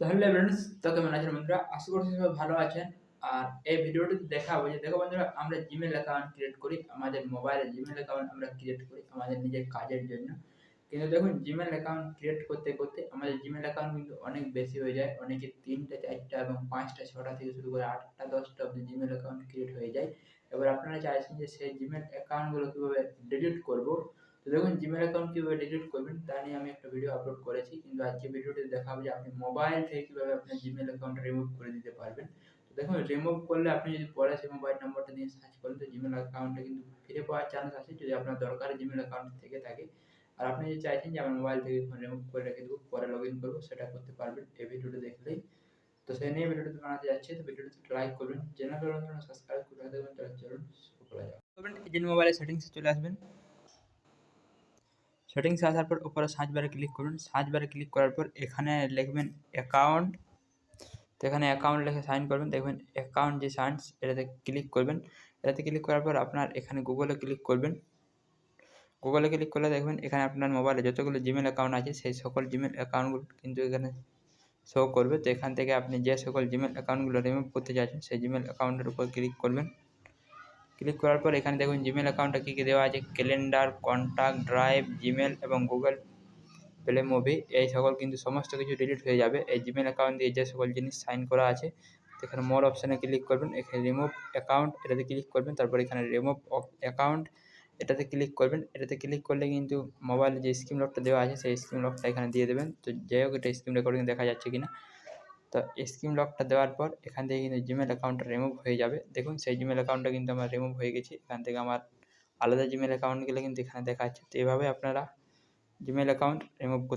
তাহলে ফ্রেন্ডস তো কেমন আছেন বন্ধুরা, আশা করছি সবাই ভালো আছেন। আর এই ভিডিওটি দেখাবো যে, দেখো বন্ধুরা, আমরা জিমেল অ্যাকাউন্ট ক্রিয়েট করি, আমাদের মোবাইলে জিমেল অ্যাকাউন্ট আমরা ক্রিয়েট করি আমাদের নিজের কাজের জন্য। কিন্তু দেখুন জিমেল অ্যাকাউন্ট ক্রিয়েট করতে করতে আমাদের জিমেল অ্যাকাউন্ট কিন্তু অনেক বেশি হয়ে যায়। অনেকে তিনটা, চারটা এবং পাঁচটা, ছটা থেকে শুরু করে আটটা, দশটা অব্দি জিমেল অ্যাকাউন্ট ক্রিয়েট হয়ে যায়। এবার আপনারা চাইছেন যে, সেই জিমেল অ্যাকাউন্টগুলো কীভাবে ডিলিট করব? তো দেখুন জিমেল অ্যাকাউন্ট কীভাবে ডিলিট করবেন, তা নিয়ে আমি একটা ভিডিও আপলোড করেছি। কিন্তু আজকে ভিডিওটি দেখাবো যে আপনি মোবাইল থেকে কীভাবে আপনার জিমেল অ্যাকাউন্ট রিমুভ করে দিতে পারবেন। তো দেখুন রিমুভ করলে আপনি যদি পরে সেই মোবাইল নাম্বারটা দিয়ে সার্চ করেন, তো জিমেল অ্যাকাউন্টটা কিন্তু ফিরে পাওয়ার চান্স আছে যদি আপনার দরকার জিমেল অ্যাকাউন্ট থেকে থাকে। আর আপনি যদি চাইছেন যে আমার মোবাইল থেকে ফোন রিমুভ করে রেখে দেবো, পরে লগ ইন করব, সেটা করতে পারবেন এই ভিডিওটা দেখলেই। তো সেই নিয়ে ভিডিওটি বানাতে যাচ্ছে, তো ভিডিওটি লাইক করবেন। চ্যানেল সাবস্ক্রাইব করে দেবেন তাহলে চলুন করবেন এই মোবাইলের সেটিংসে চলে আসবেন। সেটিংসে আসার পর উপরে সার্চ বারে ক্লিক করুন। সার্চ বারে ক্লিক করার পর এখানে লিখবেন অ্যাকাউন্ট। তো এখানে অ্যাকাউন্ট লিখে সাইন করবেন। দেখবেন অ্যাকাউন্ট যে সাইন্স, এটাতে ক্লিক করবেন। এটাতে ক্লিক করার পর আপনার এখানে গুগলে ক্লিক করবেন। গুগলে ক্লিক করলে দেখবেন এখানে আপনার মোবাইলে যতগুলো জিমেল অ্যাকাউন্ট আছে, সেই সকল জিমেল অ্যাকাউন্টগুলো কিন্তু এখানে শো করবে। তো এখান থেকে আপনি যে সকল জিমেল অ্যাকাউন্টগুলো রিমুভ করতে চাইছেন, সেই জিমেল অ্যাকাউন্টের উপর ক্লিক করবেন। ক্লিক করার পর এখানে দেখুন জিমেল অ্যাকাউন্টটা কী কী দেওয়া আছে? ক্যালেন্ডার কন্ট্যাক্ট ড্রাইভ জিমেল এবং গুগল প্লে মুভি এই সকল কিন্তু সমস্ত কিছু ডিলিট হয়ে যাবে। এই জিমেল অ্যাকাউন্ট দিয়ে যে সকল জিনিস সাইন করা আছে, এখানে মোর অপশানে ক্লিক করবেন। এখানে রিমুভ অ্যাকাউন্ট এটাতে ক্লিক করবেন। তারপর এখানে রিমুভ অ্যাকাউন্ট এটাতে ক্লিক করবেন। এটাতে ক্লিক করলে কিন্তু মোবাইলে যে স্ক্রিন লকটা দেওয়া আছে, সেই স্ক্রিন লকটা এখানে দিয়ে দেবেন। তো যাই হোক, এটা স্ক্রিন রেকর্ডিং দেখা যাচ্ছে কিনা। তো স্ক্রিন লকটা দেওয়ার পর এখান থেকে কিন্তু জিমেল অ্যাকাউন্টটা রিমুভ হয়ে যাবে। দেখুন, সেই জিমেল অ্যাকাউন্টটা কিন্তু আমার রিমুভ হয়ে গেছে। এখান থেকে আমার আলাদা জিমেল অ্যাকাউন্ট গেলে কিন্তু এখানে দেখাচ্ছে তো এভাবে আপনারা জিমেল অ্যাকাউন্ট রিমুভ